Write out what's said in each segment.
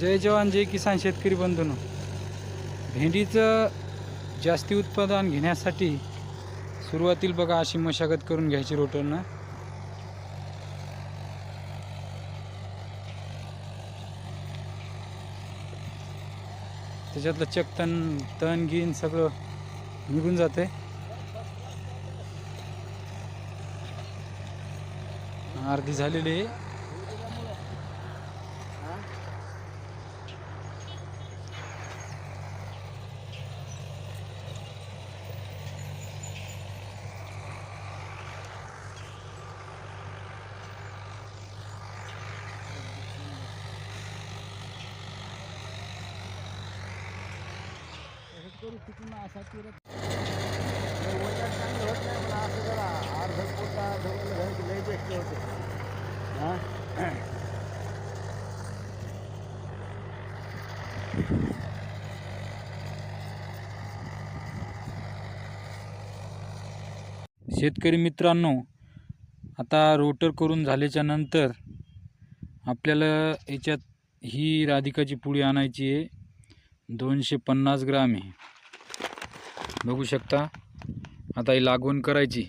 जय जवान जय किसान शेतकरी बंधून. भेंडीचं जास्ती उत्पादन घेण्यासाठी सुरुवातील बघा अशी मशागत करून घ्यायची रोटरनं. त्याच्यातलं चकतन तण गिन सगळं निघून जाते अर्धी झालेली आहे. शेतकरी मित्रांनो आता रोटर करून झाल्याच्यानंतर आपल्याला याच्यात ही राधिकाची पुळी आणायची आहे. दोनशे पन्नास ग्राम आहे. बघू शकता. आता ही लागवण करायची.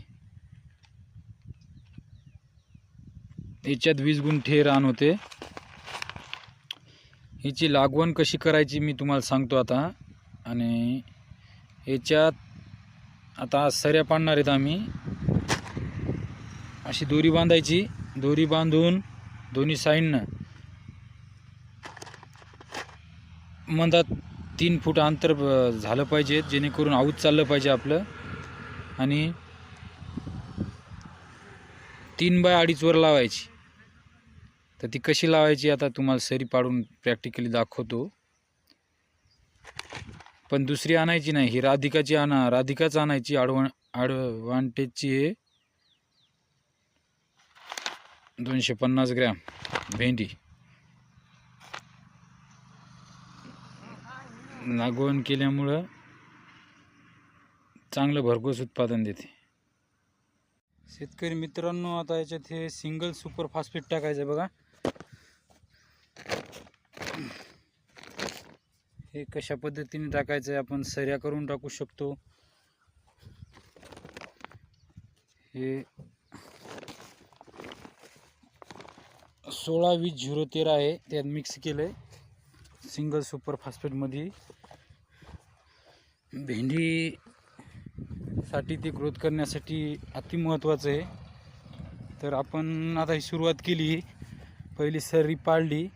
याच्यात वीस गुंठे रान होते. हिची लागवण कशी करायची मी तुम्हाला सांगतो आता. आणि याच्यात आता सऱ्या पाडणार आहेत आम्ही. अशी दोरी बांधायची. दोरी बांधून दोन्ही साईडनं मधात तीन फूट अंतर ब- झालं पाहिजे जेणेकरून आऊत चाललं पाहिजे आपलं. आणि तीन बाय अडीचवर लावायची. तर ती कशी लावायची आता तुम्हाला सरी पाडून प्रॅक्टिकली दाखवतो. पण दुसरी आणायची नाही ही राधिकाची आणा राधिकाच आणायची आडवण ॲडव्हान्टेजची आहे. दोनशे पन्नास ग्रॅम भेंडी. लागवण केल्यामुळं चांगलं भरघोस उत्पादन देते. शेतकरी मित्रांनो आता याच्यात हे सिंगल सुपर फॉस्फेट टाकायचं आहे बघा. हे कशा पद्धतीने टाकायचं आहे आपण सऱ्या करून टाकू शकतो. हे सोळा वीस झिरो तेरा आहे त्यात मिक्स केलं आहे सिंगल सुपर फॉस्फेटमध्ये भेंडीसाठी ते ग्रोथ करण्यासाठी अति महत्त्वाचं आहे. तर आपण आता ही सुरुवात केली. पहिली सरी पाळली.